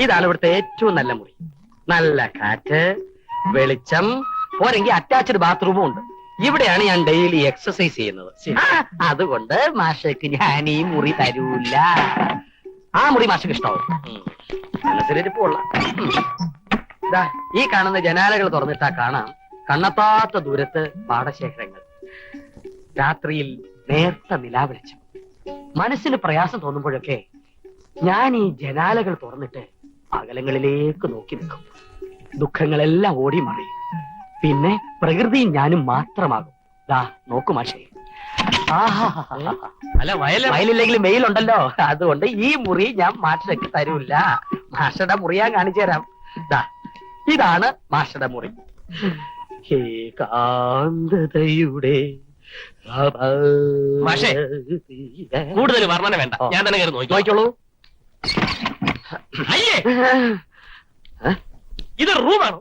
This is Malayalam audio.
ഇതാണ് ഇവിടുത്തെ ഏറ്റവും നല്ല മുറി. നല്ല കാറ്റ് വെളിച്ചം പോരെങ്കിൽ അറ്റാച്ച്ഡ് ബാത്റൂമും ഉണ്ട്. ഇവിടെയാണ് ഞാൻ ഡെയിലി എക്സസൈസ് ചെയ്യുന്നത്. അതുകൊണ്ട് മാഷക്ക് ഞാൻ ഈ മുറി തരൂല. ആ മുറി മാഷക്ക് ഇഷ്ടാവും ഉം. മനസ്സിലിരിപ്പുള്ള ഈ കാണുന്ന ജനാലകൾ തുറന്നിട്ടാ കാണാം. കണ്ണത്താത്ത ദൂരത്ത് പാടശേഖരങ്ങൾ. രാത്രിയിൽ നേർത്ത നിലാവിളിച്ചു മനസ്സിന് പ്രയാസം തോന്നുമ്പോഴൊക്കെ ഞാൻ ഈ ജനാലകൾ തുറന്നിട്ട് അകലങ്ങളിലേക്ക് നോക്കി നിൽക്കും. ദുഃഖങ്ങളെല്ലാം ഓടി മറിയും പിന്നെ പ്രകൃതിയും ഞാനും മാത്രമാകും. ദാ നോക്കു മാഷേ. അല്ല വയല വയലില്ലെങ്കിലും വെയിലുണ്ടല്ലോ. അതുകൊണ്ട് ഈ മുറി ഞാൻ മാഷക്ക് തരൂല്ല. മാഷയുടെ മുറി ഞാൻ കാണിച്ചു തരാം. ദാ ഇതാണ് മാഷയുടെ മുറി. ഏകാന്തതയുടെ കൂടുതൽ വർണന വേണ്ട. ഞാൻ തന്നെ നോക്കിക്കോളൂ. അയ്യേ! ഇത് റൂമാണോ?